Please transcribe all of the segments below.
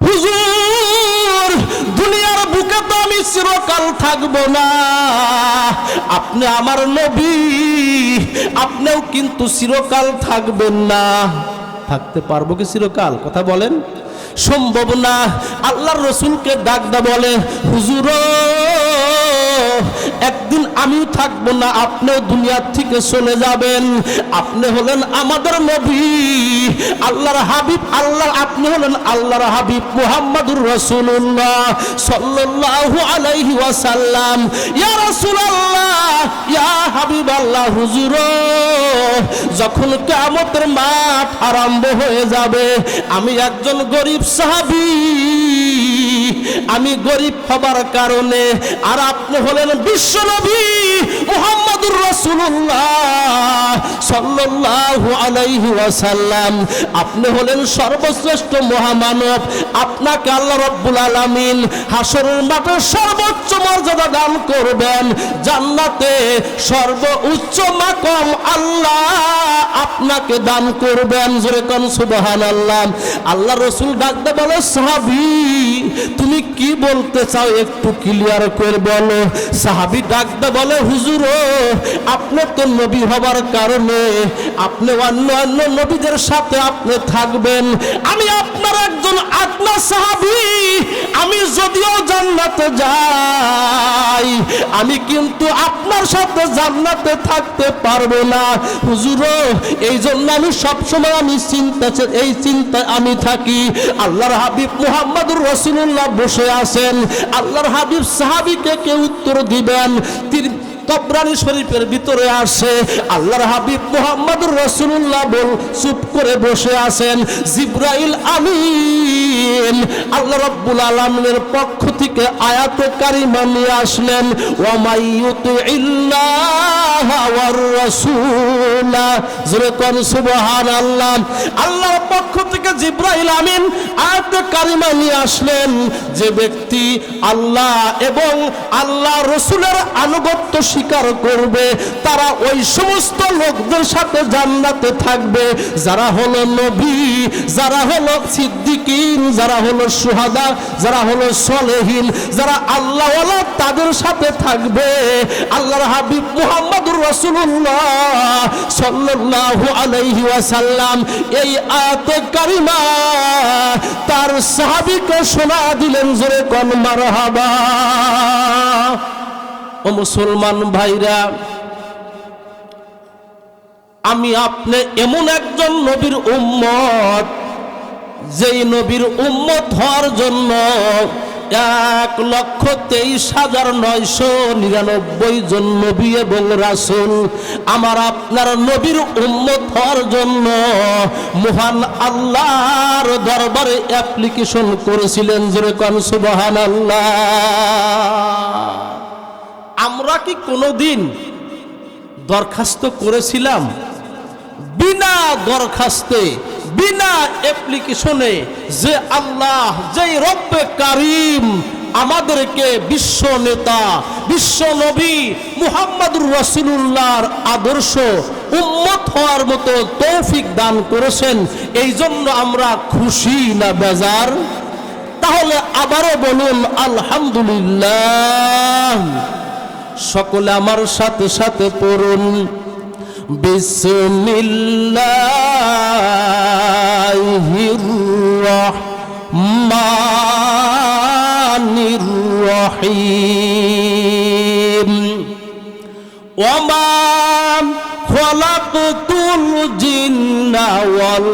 হুজুর, দুনিয়ার বুকে তো আমি চিরকাল থাকব না। আপনি আমার নবী, আপনিও কিন্তু চিরকাল থাকবেন না। থাকতে পারব কি চিরকাল? কথা বলেন। সম্ভব না। আল্লাহর রসুলকে ডাকদা বলে, হুজুর, একদিন আমিও থাকব না, আপনিও দুনিয়ার থেকে চলে যাবেন। আপনি হলেন আমাদের নবী, আল্লাহর হাবিব, আল্লাহ, আপনি হলেন আল্লাহর হাবিব মুহাম্মাদুর রাসূলুল্লাহ সাল্লাল্লাহু আলাইহি ওয়াসাল্লাম। ইয়া রাসূলুল্লাহ, ইয়া হাবিব আল্লাহ হুজুর, যখন কিয়ামতের মাঠ আরম্ভ হয়ে যাবে, আমি একজন গরিব সাহাবী, আমি গরিব হবার কারণে আর আপনি হলেন বিশ্ব নবী মুহাম্মাদুর সাল্লাল্লাহু আলাইহি ওয়াসাল্লাম। আপনি হলেন সর্বশ্রেষ্ঠ মহামানব। আপনাকে আল্লাহ রাব্বুল আলামিন হাসরের মাঠে সর্বোচ্চ মর্যাদা দান করবেন। জান্নাতে সর্বোচ্চ মাকম আল্লাহ আপনাকে দান করবেন। জোরে কোন সুবহানাল্লাহ। আল্লাহ রসুল ডাকতে বলে, সাহাবী, তুমি কি বলতে চাও একটু ক্লিয়ার করে বলো? সাহাবি ডাকতে বলে, হুজুর, আপনি তো নবী হবার কারণে আপনি অন্য অন্য নবীদের সাথে আপনি থাকবেন। আমি আপনার একজন আত্মা সাহাবি, আমি যদিও জান্নাতে যাই, আমি কিন্তু আপনার সাথে জান্নাতে থাকতে পারব না। হুজুর এই জন্য আমি সবসময় আমি চিন্তা এই চিন্তায় আমি থাকি। আল্লাহর হাবিব মুহাম্মদুর রসুল্লাহ বসে আছেন। আল্লাহর হাবিব সাহাবিকে কে উত্তর দিবেন? তবরানি শরীফের ভিতরে আসে। আল্লাহর হাবিব মুহাম্মদুর রসুল্লাহ বল, চুপ করে বসে আছেন জিব্রাইল আমিন। আল্লাহ রব্বুল আলমের পক্ষ থেকে আয়াতে কারিমা নিয়ে আসলেন ওয়ামাইয়ুতু ইল্লাহ ওয়ার রাসূলা। জোরে কোন, সুবহানাল্লাহ। আল্লাহর পক্ষ থেকে জিব্রাইল আমিন আয়াতে কারিমা নিয়ে আসলেন, যে ব্যক্তি আল্লাহ এবং আল্লাহ রসুলের আনুগত্য স্বীকার করবে, তারা ওই সমস্ত লোকদের সাথে জান্নাতে থাকবে। যারা হলো নবী, যারা হলো সিদ্দিকিন, যারা হলো সুহাদা, যারা হলো সলেহীন, যারা আল্লাহ তাদের সাথে থাকবে। আল্লাহর হাবিব মুহাম্মদুর রাসূলুল্লাহ সাল্লাল্লাহু আলাইহি ওয়াসাল্লাম এই আয়াতে কারিমা তার সাহাবীকে শোনা দিলেন জোরে কোন মারহাবা। ও মুসলমান ভাইরা, আমি আপনি এমন একজন নবীর উম্মত, যেই নবীর উম্মত হওয়ার জন্য এক লক্ষ তেইশ হাজার নয়শো নিরানব্বই জন নবী এবং রাসুল আমার আপনার নবীর উম্মত হওয়ার জন্য মহান আল্লাহর দরবারে অ্যাপ্লিকেশন করেছিলেন, জোরে কন সুবহান আল্লাহ আমরা কি কোনোদিন দরখাস্ত করেছিলাম? বিনা দরখাস্তে, বিনা অ্যাপ্লিকেশনে যে আল্লাহ যেই রব্বে কারিম আমাদেরকে বিশ্ব নেতা, বিশ্ব নবী মুহাম্মদুর রসুল্লাহর আদর্শ, উম্মত হওয়ার মতো তৌফিক দান করেছেন এই জন্য আমরা খুশি না বেজার? তাহলে আবারও বলুন, আলহামদুলিল্লাহ। সকলে আমার সাথে সাথে পড়ুন। বিসমিল্লাহির রহমানির রহিম। ওমা খলাকতুল জিন্না ওয়াল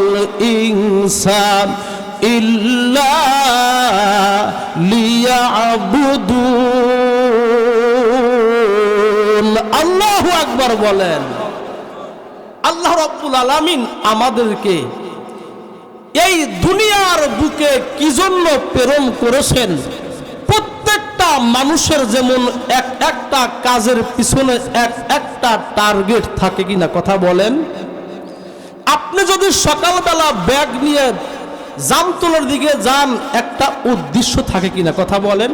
ইল্লা আকবার বলেন, আল্লাহ রাব্বুল আলামিন আমাদেরকে এই দুনিয়ার বুকে কি জন্য প্রেরণ করেছেন? প্রত্যেকটা মানুষের যেমন এক একটা কাজের পিছনে এক একটা টার্গেট থাকে কিনা কথা বলেন। আপনি যদি সকালবেলা ব্যাগ নিয়ে জামতলের দিকে যান, একটা উদ্দেশ্য থাকে কিনা কথা বলেন?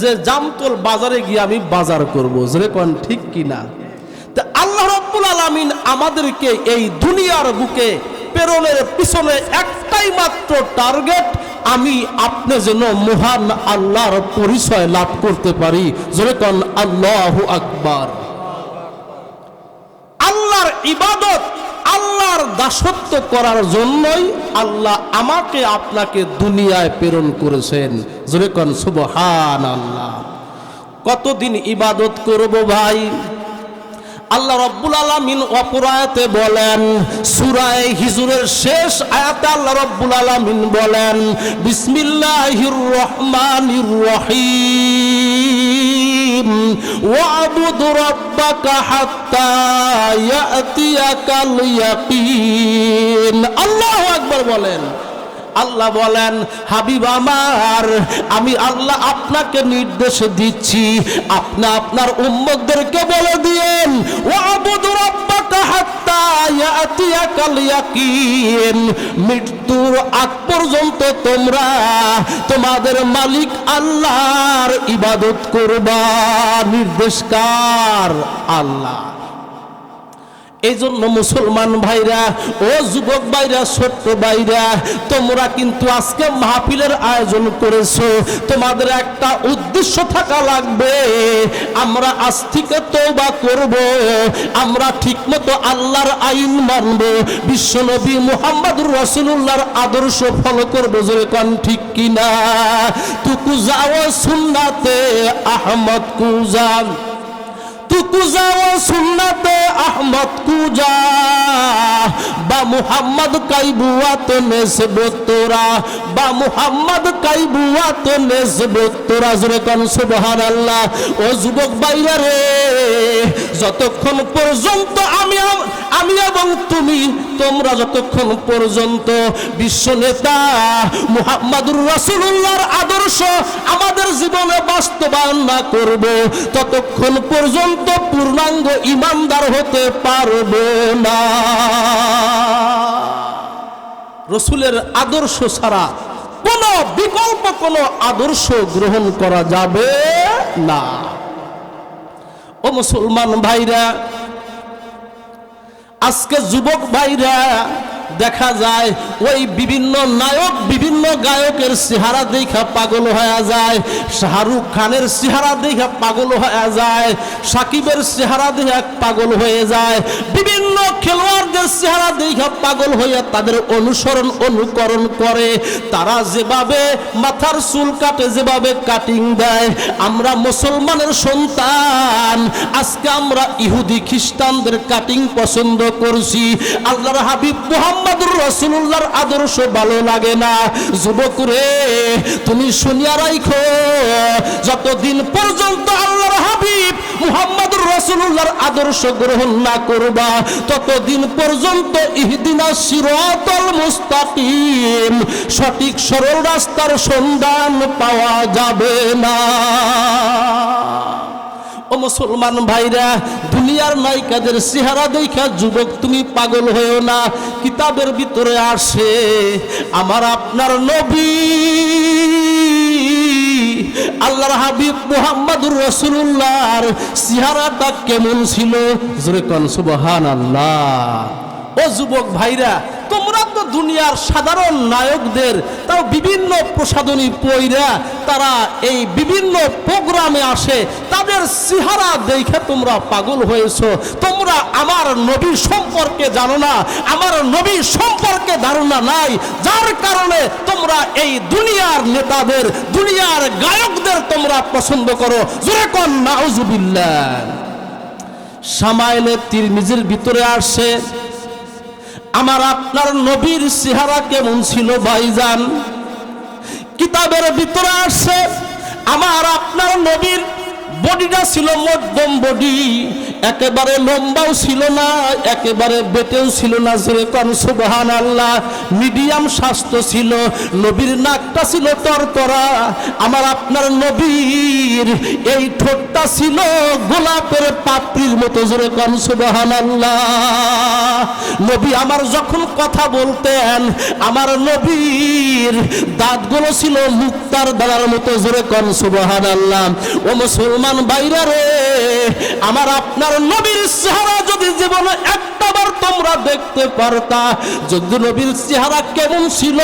যে জামতল বাজারে গিয়ে আমি বাজার করব। যে কোন, ঠিক কিনা? আলামিন আমাদেরকে এই দুনিয়ার বুকে প্রেরণের পিছনে একটাই মাত্র টার্গেট আমি আপনি যেন মহান আল্লাহর পরিচয় লাভ করতে পারি। জোরে কন, আল্লাহ আকবার। আল্লাহর ইবাদত, আল্লাহর দাসত্ব করার জন্যই আল্লাহ আমাকে আপনাকে দুনিয়ায় প্রেরণ করেছেন। জোরে কন সুবহান আল্লাহ কতদিন ইবাদত করব ভাই? আল্লাহ রব্বুল আলামিন অপরায়তে বলেন, সূরায়ে হিজুরের শেষ আয়াতে আল্লাহ রব্বুল আলামিন বলেন, বিসমিল্লাহির রহমানির রহিম। ওয়াবুদ রাব্বাকা হাত্তা ইয়াতিয়াকাল ইয়াকিন। আল্লাহু আকবার বলেন আল্লাহ বলেন, হাবিব আমার, আমি আল্লাহ আপনাকে নির্দেশ দিচ্ছি। আপনি আপনার উম্মতদেরকে বলে দিয়েন ও আবুদ রাব্বাকা হাত্তা ইয়াতিয়াকাল ইয়াকিন মৃত্যুর আগ পর্যন্ত তোমরা তোমাদের মালিক আল্লাহর ইবাদত করবা, নির্দেশকার আল্লাহ। এই জন্য মুসলমান ভাইরা, ও যুবক ভাইরা, ছোট্ট ভাইরা, তোমরা কিন্তু আজকে মাহফিলের আয়োজন করেছ। তোমাদের একটা উদ্দেশ্য থাকা লাগবে। আমরা আজ থেকে তৌবা করব। আমরা ঠিকমতো আল্লাহর আইন মানব। বিশ্বনবী মুহাম্মদুর রসুল্লাহর আদর্শ ফলো করব, জোরে কন ঠিক কিনা? তুকু যাও সুন্নাতে আহমদ কুজান। আহমদ কুজা। তো বা তো রে, যতক্ষণ পর্যন্ত আমি আম- আমি এবং তুমি, তোমরা যতক্ষণ পর্যন্ত বিশ্ব নেতা মুহাম্মাদুর রাসূলুল্লাহর আদর্শ আমাদের জীবনে বাস্তবায়ন না করব, ততক্ষণ পর্যন্ত পূর্ণাঙ্গ ইমানদার হতে পারবে না। রসুলের আদর্শ ছাড়া কোনো বিকল্প, কোনো আদর্শ গ্রহণ করা যাবে না। ও মুসলমান ভাইরা, আজকে যুবক ভাইরা দেখা যায়, ওই বিভিন্ন নায়ক, বিভিন্ন গায়কের চেহারা দেখা পাগল হয়ে যায়। শাহরুখ খানের চেহারা দেখা পাগল হয়ে যায়, সাকিবের চেহারা দেখা পাগল হয়ে যায়। বিভিন্ন খেলোয়াড়দের চেহারা দেখা পাগল হয়ে তাদের অনুসরণ, অনুকরণ করে। তারা যেভাবে মাথার চুল কাটে, যেভাবে কাটিং দেয়। আমরা মুসলমানের সন্তান, আজকে আমরা ইহুদি খ্রিস্টানদের কাটিং পছন্দ করছি। আল্লাহর হাবিব মুহাম্মদুর রাসূলুল্লাহর আদর্শ ভালো লাগে না। যুবক রে তুমি শুনিয়া রাখো যতদিন পর্যন্ত আল্লাহর হাবিব মুহাম্মদুর রাসূলুল্লাহর আদর্শ গ্রহণ না করবা, ততদিন পর্যন্ত ইহদিনা সিরাতাল মুস্তাকিম, সঠিক সরল রাস্তার সন্ধান পাওয়া যাবে না। ও মুসলমান ভাইরা, দুনিয়ার নায়িকাদের চেহারা দেখা যুবক, তুমি পাগল হয়েও না, কিতাবের ভিতরে আসে, আমার আপনার নবী। আল্লাহর হাবিব মুহাম্মাদুর রাসূলুল্লাহর চেহারাটা কেমন ছিল? জোরে কোন, সুবহানাল্লাহ। ও যুবক ভাইরা তোমরা তো দুনিয়ার সাধারণ নায়কদের, তাও বিভিন্ন প্রসাধনী পইরা তারা এই বিভিন্ন প্রোগ্রামে আসে, তাদের চেহারা দেখে তোমরা পাগল হয়েছো। তোমরা আমার নবী সম্পর্কে জানো না, আমার নবী সম্পর্কে ধারণা নাই, যার কারণে তোমরা এই দুনিয়ার নেতাদের, দুনিয়ার গায়কদের তোমরা পছন্দ করো। জোরে কন, নাউজুবিল্লাহ। সামাইলে তিরমিজের ভিতরে আসে আমার আপনার নবীর চেহারা কেমন ছিল ভাইজান? কিতাবের ভিতরে আসছে আমার আপনার নবীর বডিটা ছিল মধ্যম বডি। একেবারে লম্বাও ছিল না, একেবারে বেটেও ছিল না যেরকম সুবহান আল্লাহ মিডিয়াম স্বাস্থ্য ছিল, নবীর নাকটা ছিল তরতরা। আমার আপনার নবীর এই ঠোঁটটা ছিল গোলাপের পাত্রির মতো যেরকম সুবহান আল্লাহ নবী আমার যখন কথা বলতেন, আমার নবীর দাঁতগুলো ছিল মুক্তার দাঁড়ার মতো জোরে কন সুবহান আল্লাহ ও মুসলমান বাইরা রে, আমার আপনার নবীর চেহারা যদি জীবনে একটাবার তোমরা দেখতে পারতা, যদি নবীর চেহারা কেমন ছিল,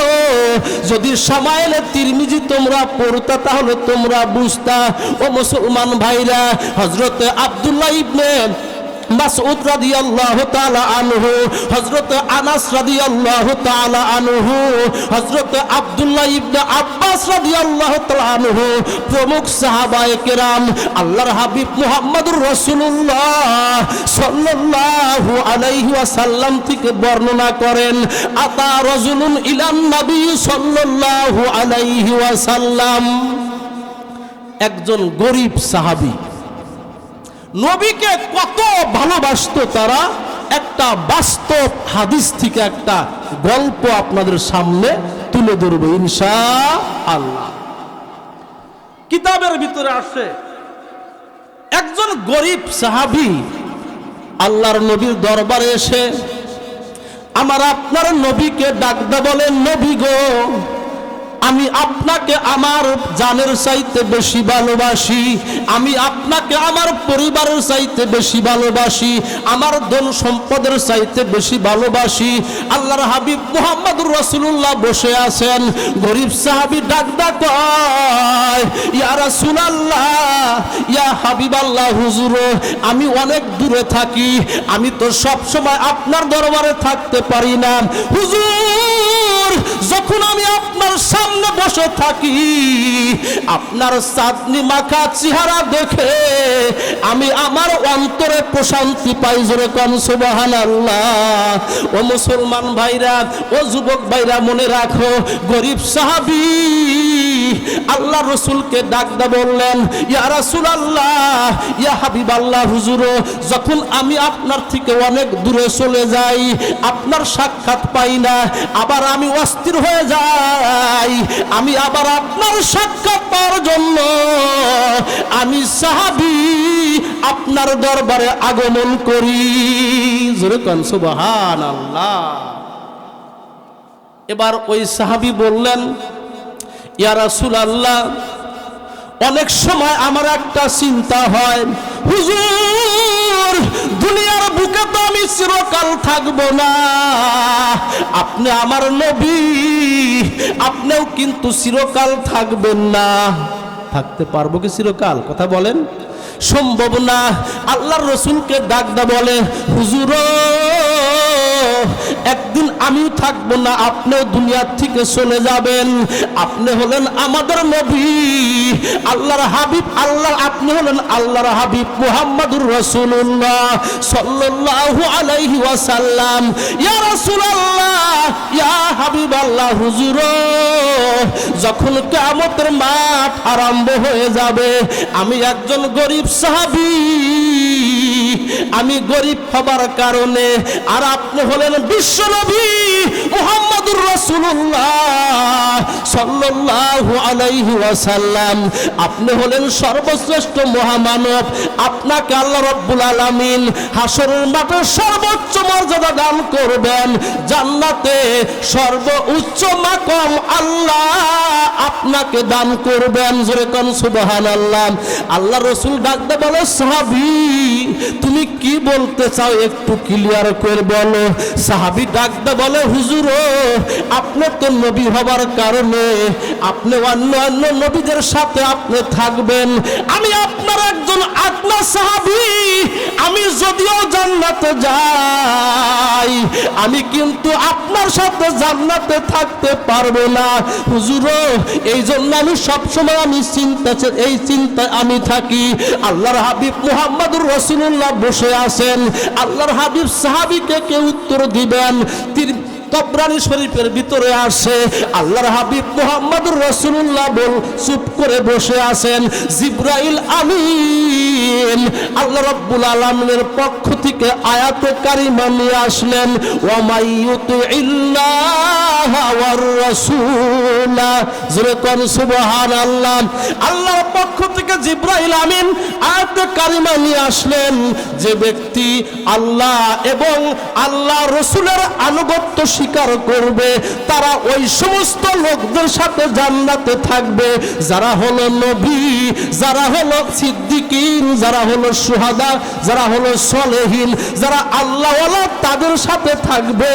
যদি সামাইলে তিরমিজি তোমরা পড়তা, তাহলে তোমরা বুঝতা, ও মুসলমান ভাইরা হজরত আব্দুল্লাহ ইবনে মাসউদ রাদিয়াল্লাহু তাআলা আনহু, হযরত আনাস রাদিয়াল্লাহু তাআলা আনহু, হযরত আব্দুল্লাহ ইবনে আব্বাস রাদিয়াল্লাহু তাআলা আনহু, প্রমুখ সাহাবায়ে কেরাম, আল্লাহর হাবিব মুহাম্মদুর রাসূলুল্লাহ সাল্লাল্লাহু আলাইহি ওয়াসাল্লাম থেকে বর্ণনা করেন, আতা রাজুলুন ইলান নবী সাল্লাল্লাহু আলাইহি ওয়াসাল্লাম। একজন গরিব সাহাবী। নবীকে কত ভালোবাসতো তারা? একটা বাস্তব হাদিস থেকে একটা গল্প আপনাদের সামনে তুলে ধরবো ইনশা আল্লাহ কিতাবের ভিতরে আসে, একজন গরিব সাহাবি আল্লাহর নবীর দরবারে এসে, আমার আপনার নবীকে ডাকদা বলেন নবী গো। আমি আপনাকে আমার জানের চাইতে বেশি ভালোবাসি। আমি আপনাকে আমার পরিবারের চাইতে বেশি ভালোবাসি। আমার ধন সম্পদের চাইতে বেশি ভালোবাসি। আল্লাহর হাবিব মুহাম্মদুর রাসূলুল্লাহ বসে আছেন। গরিব সাহাবী ডাক ডাক ইয়া রাসূলুল্লাহ, ইয়া হাবিবাল্লাহ হুজুর, আমি অনেক দূরে থাকি। আমি তো সব সময় আপনার দরবারে থাকতে পারি না। হুজুর যখন আমি আপনার সামনে বসে থাকি, আপনার চাঁদনি মাখা চেহারা দেখে আমি আমার অন্তরে প্রশান্তি পাই জোরে কম সুবাহান আল্লাহ ও মুসলমান ভাইরা, ও যুবক ভাইরা, মনে রাখো, গরিব সাহাবি আল্লাহ রসুলকে ডাকদা বললেন, ইয়া রাসূল আল্লাহ ইয়া হাবিব আল্লাহ হুজুর, যখন আমি আপনার থেকে অনেক দূরে চলে যাই, আপনার সাক্ষাৎ পাই না, আবার আমি অস্থির হয়ে যাই, আমি আবার আপনার সাক্ষাৎ পাওয়ার জন্য, আমি সাহাবি আপনার দরবারে আগমন করি। জোরে আল্লাহ এবার ওই সাহাবি বললেন ইয়া রাসূল আল্লাহ অনেক সময় আমার একটা চিন্তা হয়, হুজুর, দুনিয়ার বুকে তো আমি চিরকাল থাকব না। আপনি আমার নবী, আপনিও কিন্তু চিরকাল থাকবেন না। থাকতে পারব কি চিরকাল? কথা বলেন। সম্ভব না। আল্লাহর রসুলকে ডাকদা বলে, হুজুর, একদিন আমিও থাকব না, আপনিও দুনিয়ার থেকে চলে যাবেন। আপনি হলেন আমাদের নবী, আল্লাহর হাবিব, আল্লাহ, আপনি হলেন আল্লাহর হাবিব মুহাম্মাদুর রাসূলুল্লাহ সাল্লাল্লাহু আলাইহি ওয়াসাল্লাম। ইয়া রাসূলুল্লাহ, ইয়া হাবিব আল্লাহ হুজুর, যখন কিয়ামতের মাঠ আরম্ভ হয়ে যাবে, আমি একজন গরিব সাহাবী আমি গরিব হবার কারণে আর আপনি হলেন বিশ্বনবী মুহাম্মদুর রাসূলুল্লাহ সাল্লাল্লাহু আলাইহি ওয়াসাল্লাম। আপনি হলেন সর্বশ্রেষ্ঠ মহামানব। আপনাকে আল্লাহ রাব্বুল আলামিন হাসরের মাঠে সর্বোচ্চ মর্যাদা দান করবেন। জান্নাতে সর্বোচ্চ মাকাম আল্লাহ আপনাকে দান করবেন। জোরে কোন সুবহানাল্লাহ। আল্লাহ রসুল ডাকতে বলে, সাহাবী, তুমি কি বলতে চাও একটু ক্লিয়ার করে বলো। সাহাবি ডাকতে বলে, হুজুর, আপনি তো নবী হবার কারণে আপনি অন্য অন্য নবীদের সাথে আপনি থাকবেন। আমি আপনার একজন আত্মা সাহাবি। আমি যদিও জান্নাতে যাই, আমি কিন্তু আপনার সাথে জান্নাতে থাকতে পারব না। হুজুর, এই জন্য আমি সবসময় আমি চিন্তা এই চিন্তায় আমি থাকি। আল্লাহর হাবিব মুহাম্মদুর রসুল্লাহ বসে আছেন। আল্লাহর হাবিব সাহাবিকে কে উত্তর দিবেন? তবরানি শরীফের ভিতরে আসে। আল্লাহর হাবিব মুহাম্মদুর রাসূলুল্লাহ বল, চুপ করে বসে আছেন জিব্রাইল আমিন। আল্লাহ রাব্বুল আলামিনের পক্ষ থেকে আয়াত কারিমা নিয়ে আসলেন ওয়া মাইয়ুতু ইল্লাহ ওয়ার রাসূল। জোরে কোন, সুবহানাল্লাহ। আল্লাহর পক্ষ থেকে জিব্রাইল আমিন আয়াত কারিমা নিয়ে আসলেন, যে ব্যক্তি আল্লাহ এবং আল্লাহ রসুলের আনুগত্য স্বীকার করবে, তারা ওই সমস্ত লোকদের সাথে জান্নাতে থাকবে। যারা হলো নবী, যারা হলো সিদ্দিকিন, যারা হলো সুহাদা, যারা হলো সলেহীন, যারা আল্লাহ তাদের সাথে থাকবে।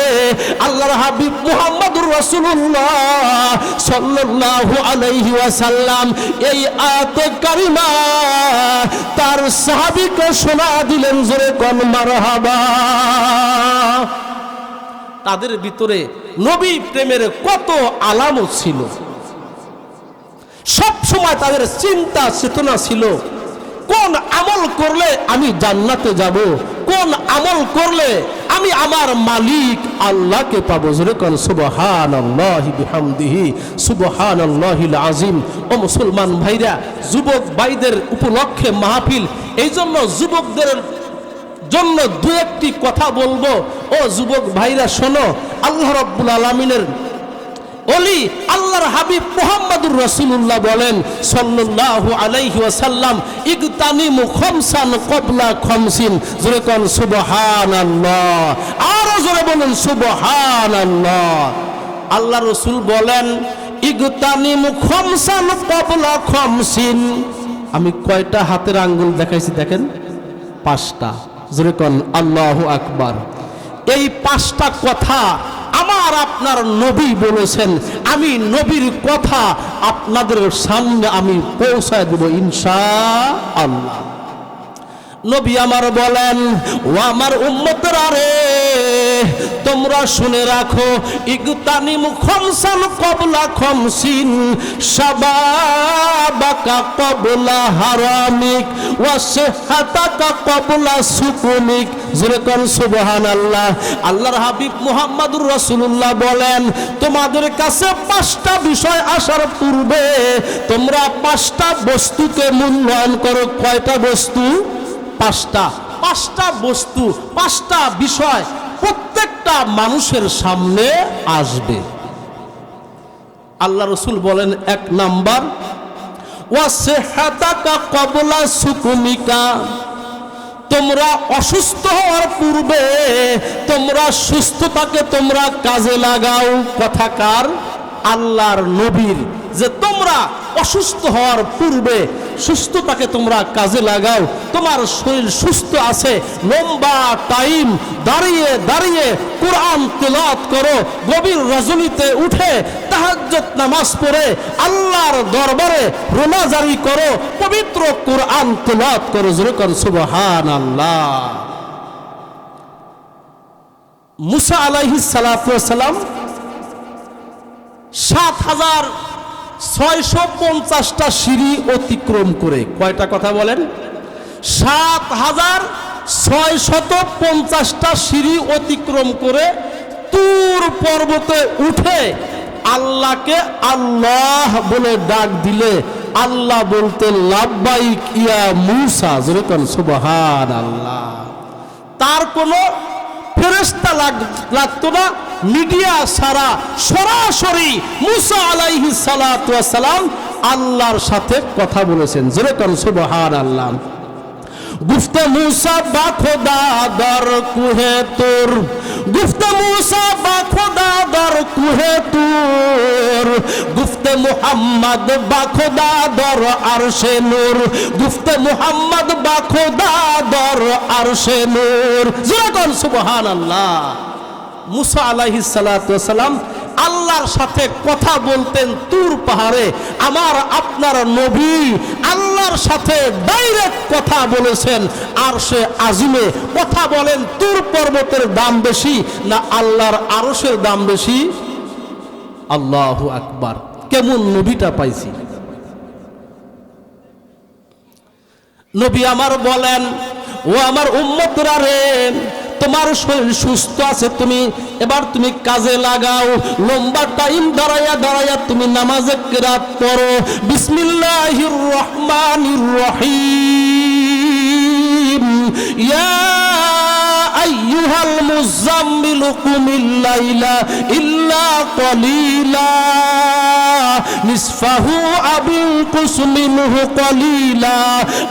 আল্লাহর হাবিব মুহাম্মদুর রাসূলুল্লাহ সাল্লাল্লাহু আলাইহি ওয়াসাল্লাম এই আয়াতে কারিমা তার সাহাবীকে শোনা দিলেন জোরে কোন মারহাবা। তাদের ভিতরে নবী প্রেমের কত আলামত ছিল? সব সময় তাদের চিন্তা চেতনা ছিল, কোন আমল করলে আমি জান্নাতে যাব? কোন আমল করলে আমি আমার মালিক আল্লাহকে পাবো? জোরে কোন সুবহান আল্লাহি বিহামদিহি সুবহান আল্লাহিল আজিম ও মুসলমান ভাইরা, যুবক ভাইদের উপলক্ষে মাহফিল এই জন্য যুবকদের জন্য দু একটি কথা বলব। ও যুবক ভাইরা, শোনো, আল্লাহ রব্বুল আলমিনের অলি আল্লাহর হাবিব মুহাম্মাদুর রাসূলুল্লাহ বলেন, সাল্লাল্লাহু আলাইহি ওয়াসাল্লাম, ইগতানিমু খামসান ক্বাবলা খামসিন। জোরে কোন, সুবহানাল্লাহ। আরও জোরে বলেন, সুবহানাল্লাহ। আল্লাহ রসুল বলেন, ইগতানিমু খামসান ক্বাবলা খামসিন। আমি কয়টা হাতের আঙ্গুল দেখাইছি দেখেন? পাঁচটা। আল্লাহ আল্লাহু আকবার। এই পাঁচটা কথা আমার আপনার নবী বলেছেন, আমি নবীর কথা আপনাদের সামনে আমি পৌঁছায় দেব ইনশা আল্লাহ নবী আমার বলেন, ও আমার উম্মতরা রে, তোমরা শুনে রাখো ইগতানিম খমসান কবলা খমসিন, সাবাবাকা কবলা হারামিক, ওয়া সিহহাতাকা কবলা সুকুমিক জোরে কোন, সুবহানাল্লাহ। আল্লাহর হাবিব মুহাম্মাদুর রাসূলুল্লাহ বলেন, তোমাদের কাছে পাঁচটা বিষয় আসার পূর্বে তোমরা পাঁচটা বস্তুকে মূল্যায়ন করো। কয়টা বস্তু? পাঁচটা পাঁচটা বস্তু, পাঁচটা বিষয় প্রত্যেকটা মানুষের সামনে আসবে। আল্লাহ রসুল বলেন, এক নাম্বার কবলা সুকুমিকা, তোমরা অসুস্থ হওয়ার পূর্বে তোমরা সুস্থতাকে তোমরা কাজে লাগাও। কথাকার আল্লাহর নবীর, যে তোমরা অসুস্থ হওয়ার পূর্বে সুস্থতাকে তোমরা কাজে লাগাও। তোমার শরীর সুস্থ আছে, লম্বা টাইম দাঁড়িয়ে দাঁড়িয়ে কোরআন তেলাত করো, গভীর রজনীতে উঠে তাহাজ্জত নামাজ পড়ে, আল্লাহর দরবারে রোনাজারি করো, পবিত্র কোরআন তেলাত করো। যেরকম সুবহান আল্লাহ মুসা আলাইহিস সালাম সাত হাজার ছয়শো পঞ্চাশটা সিঁড়ি অতিক্রম করে। কয়টা কথা বলেন? সাত হাজার ছয়শত পঞ্চাশটা সিঁড়ি অতিক্রম করে তুর পর্বতে উঠে আল্লাহকে আল্লাহ বলে ডাক দিলে। আল্লাহ বলতে লাভবাইক ইয়া মুসা। যেরকম সুবহান আল্লাহ তার কোনো ফেরেস্তা লাগতো না। মিডিয়া সারা সরাসরি মুসা আলাইহি সালাম আল্লাহর সাথে কথা বলেছেন। জোরে কর সুবহান আল্লাহ গুফত মুসা বা খোদা দর কুহে তোর। গুফত মুসা বা কুহে তোর। গুফতে মুহাম্মদ বা খোদা দর আরশে নূর। গুফতে মুহাম্মদ বা খোদা দর আরশে নূর। সুবহান আল্লাহ মুসা আলাহি সালাম আল্লাহর সাথে কথা বলতেন তুর পাহাড়ে। আমার আপনার নবী আল্লাহর সাথে ডাইরেক্ট কথা বলেছেন। আর সে আজিমে কথা বলেন, তুর পর্বতের দাম বেশি না আল্লাহর আরসের দাম বেশি? আল্লাহ আকবার। কেমন নবীটা পাইছি। নবী আমার বলেন, ও আমার উম্মতরা রে, তোমার শরীর সুস্থ আছে, তুমি এবার তুমি কাজে লাগাও, লম্বা টাইম দাঁড়াইয়া দাঁড়াইয়া তুমি নামাজে কেরাত পড়ো। বিসমিল্লাহির রহমানির রহিম। ইয়া আইয়ুহাল মুজাম্মিল কুমিল লাইলা ইল্লা কলিলা। নিসফাহু আবিন কুসমিনহু কলিলা।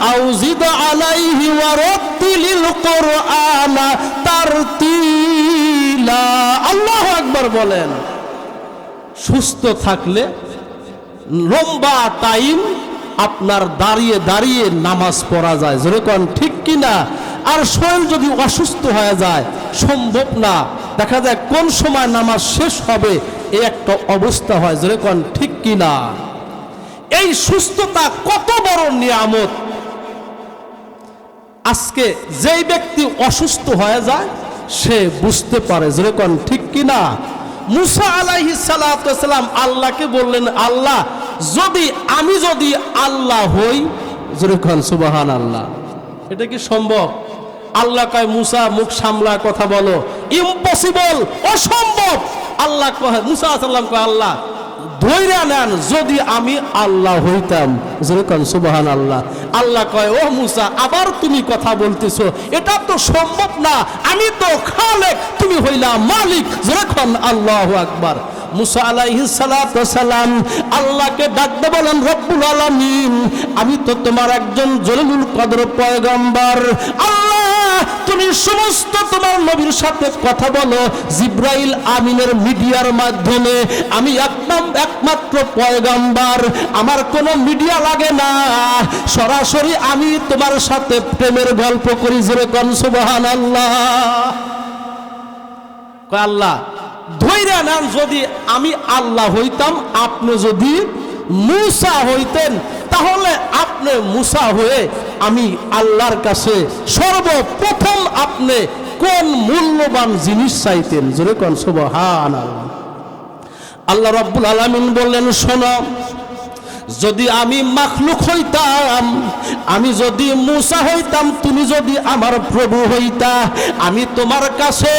আও জিদ আলাইহি ওয়া রাত্তিলিল কুরআনা তারতিলা। আল্লাহ আকবার বলেন, সুস্থ থাকলে লম্বা টাইম আপনার দাঁড়িয়ে দাঁড়িয়ে নামাজ পড়া যায়। যেরকম ঠিক কিনা? আর শরীর যদি অসুস্থ হয়ে যায়, সম্ভব না। দেখা যায় কোন সময় নামাজ শেষ হবে এই একটা অবস্থা হয় যেরকম ঠিক কিনা? এই সুস্থতা কত বড় নিয়ামত। আজকে যেই ব্যক্তি অসুস্থ হয়ে যায়, সে বুঝতে পারে যেরকম ঠিক কিনা? মুসা আলাইহি সালাম আল্লাহকে বললেন, আল্লাহ, যদি আমি যদি আল্লাহ হই যেরকম সুবাহান আল্লাহ এটা কি সম্ভব? আল্লাহ কয়, মুসা, মুখ সামলা কথা বলো। ইম্পসিবল অসম্ভব। আল্লাহ কয়, মুসা সাল্লাম কয়, আল্লাহ নেন, যদি আমি আল্লাহ হইতাম। সুবাহান আল্লাহ আল্লাহ কয় ও মুসা, আবার তুমি কথা বলতেছো। এটা তো সম্ভব না। আমি তো খালেক, তুমি হইলা মালিক। যেরকম আল্লাহ আকবার। মুসা সালাম আল্লাহকে ডাকতে বলেন, রব্বুল আমি তো তোমার একজন জলিলুল কদর পয়গম্বর। আল্লাহ তুমি সমস্ত তোমার নবীর সাথে কথা বলো, জিব্রাইল আমিনের মিডিয়ার মাধ্যমে। আমি একদম একমাত্র পয়গম্বর। আমার কোনো মিডিয়া লাগে না। সরাসরি আমি তোমার সাথে প্রেমের গল্প করি যেরকম সুবহান আল্লাহ আল্লাহ, ধৈর্য নেন যদি আমি আল্লাহ হইতাম, আপনি যদি মুসা হইতেন তাহলে আপনি মুসা হয়ে আমি আল্লাহর কাছে সর্বপ্রথম আপনি কোন মূল্যবান জিনিস চাইতেন? যেরকম সুবহান আল্লাহ আল্লাহ রব্বুল আলামিন বললেন, শোনো, যদি আমি মাখলুক হইতাম, আমি যদি মুসা হইতাম, তুমি যদি আমার প্রভু হইতা, আমি তোমার কাছে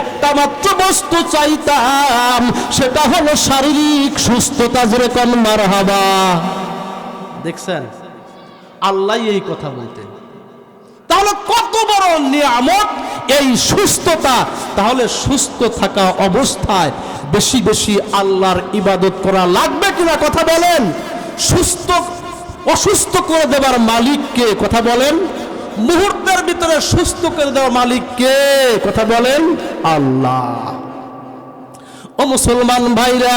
একটা মাত্র বস্তু চাইতাম, সেটা হলো শারীরিক সুস্থতা যেরকম মারহাবা। দেখছেন? আল্লাহ এই কথা বলতেন। তাহলে কত বড় নিয়ামত এই সুস্থতা? তাহলে সুস্থ থাকা অবস্থায় বেশি বেশি আল্লাহর ইবাদত করা লাগবে কিনা কথা বলেন? সুস্থ, অসুস্থ করে দেবার মালিককে কথা বলেন। মুহূর্তের ভিতরে সুস্থ করে দেওয়ার মালিককে কথা বলেন, আল্লাহ। ও মুসলমান ভাইরা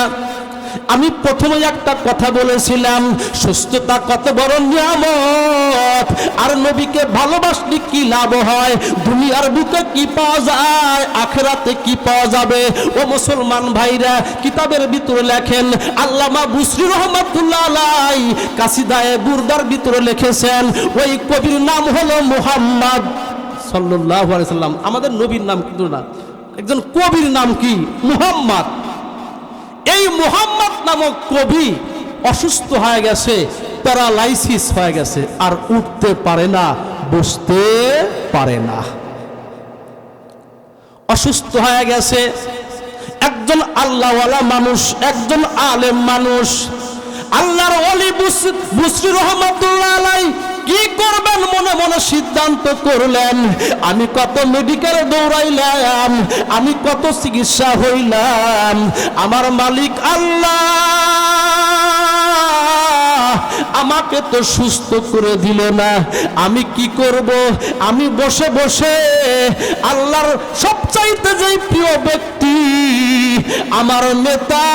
আমি প্রথমে একটা কথা বলেছিলাম, সুস্থতা কত বড় নিয়ামত। আর নবীকে ভালোবাসলে কি লাভ হয়? দুনিয়ার বুকে কি পাওয়া যায়? আখেরাতে কি পাওয়া যাবে? ও মুসলমান ভাইরা, কিতাবের ভিতরে লেখেন, আল্লামা বুসরি রহমাতুল্লাহ আলাই কাসিদায়ে বুরদার ভিতরে লিখেছেন, ওই কবির নাম হলো মুহাম্মদ সাল্লাল্লাহু আলাইহি সাল্লাম। আমাদের নবীর নাম কিন্তু না। একজন কবির নাম কি? মুহাম্মদ। এই মোহাম্মদ নামক কবি অসুস্থ হয়ে গেছে, প্যারালাইসিস হয়ে গেছে, আর উঠতে পারে না, বসতে পারে না। অসুস্থ হয়ে গেছে, একজন আল্লাহওয়ালা মানুষ, একজন আলেম মানুষ। আল্লাহর অলি বুসরি রহমতুল্লাহ আলাই কি করবেন? মনে মনে সিদ্ধান্ত করলেন, আমি কত মেডিকেলে দৌড়াইলাম, আমি কত চিকিৎসা হইলাম। আমার মালিক আল্লাহ আমাকে তো সুস্থ করে দিল না। আমি কি করব? আমি বসে বসে আল্লাহর সবচাইতে যে প্রিয় ব্যক্তি আমার নেতা,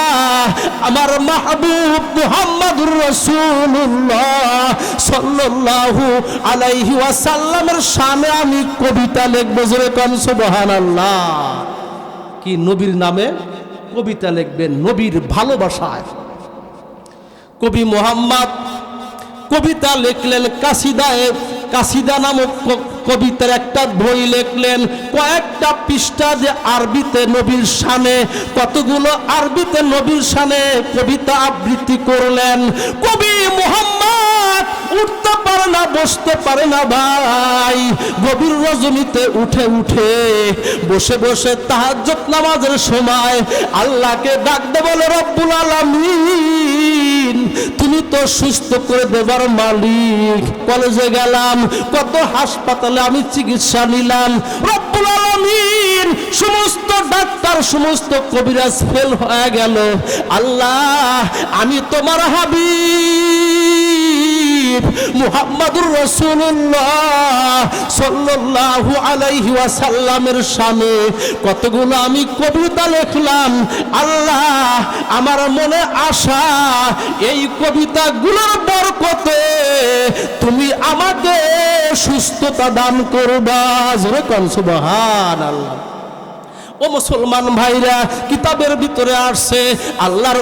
আমার মাহবুব মুহাম্মদুর রাসূলুল্লাহ সাল্লাল্লাহু আলাইহি ওয়াসাল্লামের সামনে আমি কবিতা লিখব যেরকম সুবহানাল্লাহ। কি নবীর নামে কবিতা লিখবেন নবীর ভালোবাসায়। কবি মোহাম্মদ কবিতা লিখলেন কাসিদায় কাসিদা নামক কবিতার একটা বই লিখলেন, কয়েকটা পৃষ্ঠা যে আরবিতে নবীর সামনে কতগুলো আরবিতে নবীর সামনে কবিতা আবৃত্তি করলেন। কবি মোহাম্মদ উঠতে পারে না, বসতে পারে না ভাই। গভীর রজনীতে উঠে উঠে বসে বসে তাহাজ্জত নামাজের সময় আল্লাহকে ডাকতে বলে, রব্বুল আলামিন, তুমি তো সুস্থ করে দেবার মালিক। কলেজে গেলাম, কত হাসপাতালে আমি চিকিৎসা নিলাম। রব্বুল আলামিন, সমস্ত ডাক্তার, সমস্ত কবিরাজ ফেল হয়ে গেল। আল্লাহ, আমি তোমার হাবিব। হাবিব মুহাম্মাদুর রাসূলুল্লাহ সাল্লাল্লাহু আলাইহি ওয়াসাল্লামের সামনে কতগুলো আমি কবিতা লিখলাম। আল্লাহ, আমার মনে আশা, এই কবিতাগুলোর বরকতে তুমি আমাকে সুস্থতা দান করবা। জোরে কোন সুবহানাল্লাহ। ও মুসলমান ভাইরা, কিতাবের ভিতরে আসছে, আল্লাহর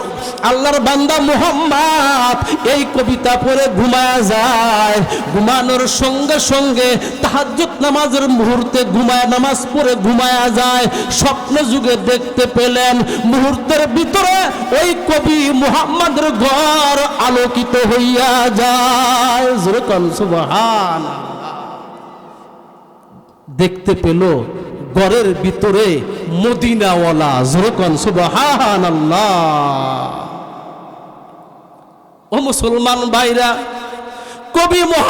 আল্লাহর বান্দা মুহাম্মদ, এই কবিতা পড়ে ঘুমায়া যায়। ঘুমানোর সঙ্গে সঙ্গে তাহাজ্জুদ নামাজের মুহূর্তে ঘুমায়, নামাজ পড়ে ঘুমায়া যায়। স্বপ্ন যুগে দেখতে পেলেন, মুহূর্তের ভিতরে ওই কবি মুহাম্মদের ঘর আলোকিত হইয়া যায়। সুবহানাল্লাহ। দেখতে পেল ঘরের ভিতরে মদিনাওয়ালা জোরকন সুবাহান ও মুসলমান ভাইরা কবি মোহাম্মদ